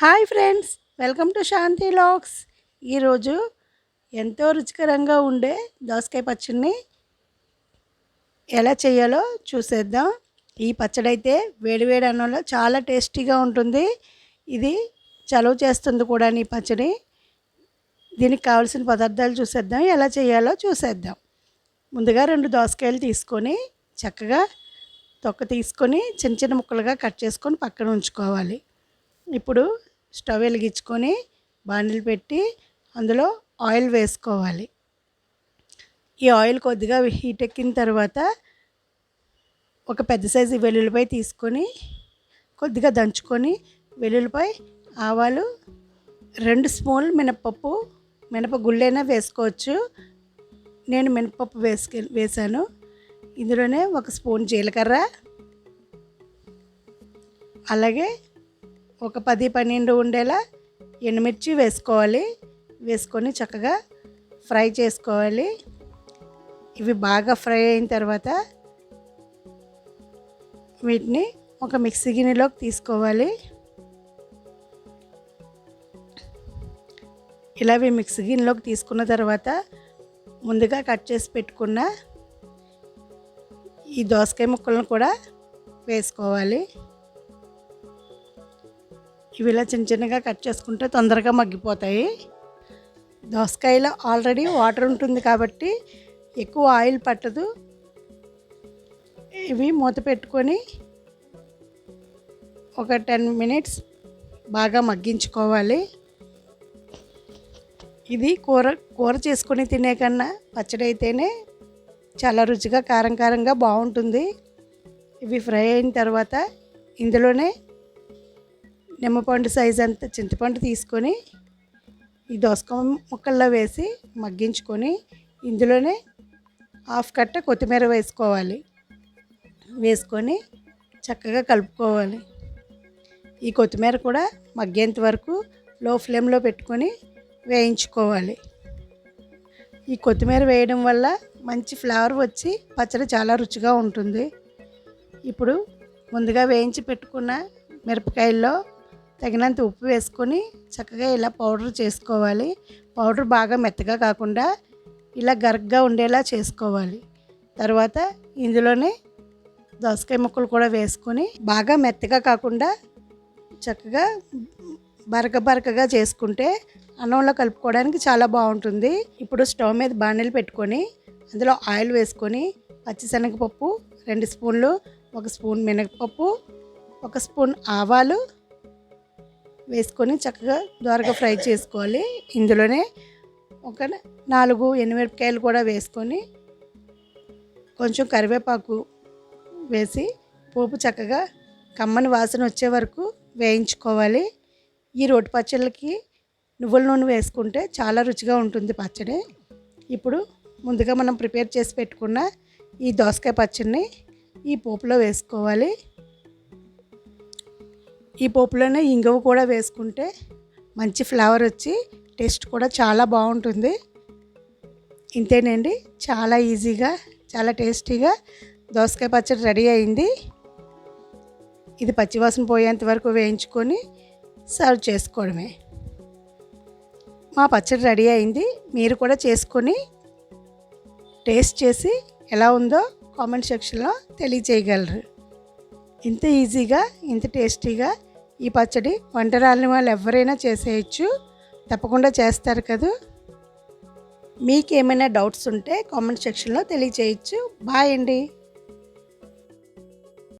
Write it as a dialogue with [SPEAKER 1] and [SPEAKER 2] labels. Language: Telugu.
[SPEAKER 1] Hi friends welcome to Shanti lakhs. ఈరోజు ఎంతో రుచికరంగా ఉండే దోసకాయ పచ్చడిని ఎలా చేయాలో చూసేద్దాం. ఈ పచ్చడి అయితే వేడివేడి అన్నంలో చాలా టేస్టీగా ఉంటుంది. ఇది చలువ చేస్తుంది కూడా ఈ పచ్చడి. దీనికి కావాల్సిన పదార్థాలు చూసేద్దాం ఎలా చేయాలో చూసేద్దాం. ముందుగా రెండు దోసకాయలు తీసుకొని చక్కగా తొక్క తీసుకొని చిన్న చిన్న ముక్కలుగా కట్ చేసుకొని పక్కన ఉంచుకోవాలి. ఇప్పుడు స్టవ్ వెలిగించుకొని బాండిల్ పెట్టి అందులో ఆయిల్ వేసుకోవాలి. ఈ ఆయిల్ కొద్దిగా హీట్ ఎక్కిన తర్వాత ఒక పెద్ద సైజు వెల్లుల్లిపాయ తీసుకొని కొద్దిగా దంచుకొని వెల్లుల్లిపాయ ఆవాలు రెండు స్పూన్లు మినప్పప్పు మినప గుళ్ళైనా వేసుకోవచ్చు. నేను మినపప్పు వేసుకె వేసాను. ఇందులోనే ఒక స్పూన్ జీలకర్ర అలాగే ఒక పది పన్నెండు ఉండేలా ఎండుమిర్చి వేసుకోవాలి. వేసుకొని చక్కగా ఫ్రై చేసుకోవాలి. ఇవి బాగా ఫ్రై అయిన తర్వాత వీటిని ఒక మిక్సీ గిన్నెలోకి తీసుకోవాలి. ఇలా ఇవి మిక్సీ గిన్నెలోకి తీసుకున్న తర్వాత ముందుగా కట్ చేసి పెట్టుకున్న ఈ దోసకాయ ముక్కలను కూడా వేసుకోవాలి. ఇవి ఇలా చిన్న చిన్నగా కట్ చేసుకుంటే తొందరగా మగ్గిపోతాయి. దోసకాయలో ఆల్రెడీ వాటర్ ఉంటుంది కాబట్టి ఎక్కువ ఆయిల్ పట్టదు. ఇవి మూత పెట్టుకొని ఒక టెన్ మినిట్స్ బాగా మగ్గించుకోవాలి. ఇది కూర కూర చేసుకొని తినే కన్నా పచ్చడి అయితేనే చాలా రుచిగా కారం కారంగా బాగుంటుంది. ఇవి ఫ్రై అయిన తర్వాత ఇందులోనే నిమ్మపండు సైజ్ అంత చింతపండు తీసుకొని ఈ దోసకాయ ముక్కల్లో వేసి మగ్గించుకొని ఇందులోనే హాఫ్ కట్ట కొత్తిమీర వేసుకోవాలి. వేసుకొని చక్కగా కలుపుకోవాలి. ఈ కొత్తిమీర కూడా మగ్గేంత వరకు లో ఫ్లేమ్లో పెట్టుకొని వేయించుకోవాలి. ఈ కొత్తిమీర వేయడం వల్ల మంచి ఫ్లేవర్ వచ్చి పచ్చడి చాలా రుచిగా ఉంటుంది. ఇప్పుడు ముందుగా వేయించి పెట్టుకున్న మిరపకాయల్లో తగినంత ఉప్పు వేసుకొని చక్కగా ఇలా పౌడర్ చేసుకోవాలి. పౌడర్ బాగా మెత్తగా కాకుండా ఇలా గరగ్గా ఉండేలా చేసుకోవాలి. తర్వాత ఇందులోనే దోసకాయ ముక్కలు కూడా వేసుకొని బాగా మెత్తగా కాకుండా చక్కగా బరక బరకగా చేసుకుంటే అన్నంలో కలుపుకోవడానికి చాలా బాగుంటుంది. ఇప్పుడు స్టవ్ మీద బాణీలు పెట్టుకొని అందులో ఆయిల్ వేసుకొని పచ్చిశనగపప్పు రెండు స్పూన్లు ఒక స్పూన్ మినపప్పు ఒక స్పూన్ ఆవాలు వేసుకొని చక్కగా దోరగా ఫ్రై చేసుకోవాలి. ఇందులోనే ఒక నాలుగు ఎనిమిరపకాయలు కూడా వేసుకొని కొంచెం కరివేపాకు వేసి పోపు చక్కగా కమ్మని వాసన వచ్చే వరకు వేయించుకోవాలి. ఈ రోటి పచ్చళ్ళకి నువ్వుల నూనె వేసుకుంటే చాలా రుచిగా ఉంటుంది పచ్చడి. ఇప్పుడు ముందుగా మనం ప్రిపేర్ చేసి పెట్టుకున్న ఈ దోసకాయ పచ్చడిని ఈ పోపులో వేసుకోవాలి. ఈ పోపులోనే ఇంగువ కూడా వేసుకుంటే మంచి ఫ్లేవర్ వచ్చి టేస్ట్ కూడా చాలా బాగుంటుంది. ఇంతేనండి చాలా ఈజీగా చాలా టేస్టీగా దోసకాయ పచ్చడి రెడీ అయింది. ఇది పచ్చివాసన పోయేంత వరకు వేయించుకొని సర్వ్ చేసుకోవడమే. మా పచ్చడి రెడీ అయింది మీరు కూడా చేసుకొని టేస్ట్ చేసి ఎలా ఉందో కామెంట్ సెక్షన్లో తెలియజేయగలరు. ఇంత ఈజీగా ఇంత టేస్టీగా ఈ పచ్చడి వంట వాళ్ళు ఎవరైనా చేసేయచ్చు. తప్పకుండా చేస్తారు కదా. మీకు ఏమైనా డౌట్స్ ఉంటే కామెంట్ సెక్షన్లో తెలియచేయచ్చు. బాయ్ అండి.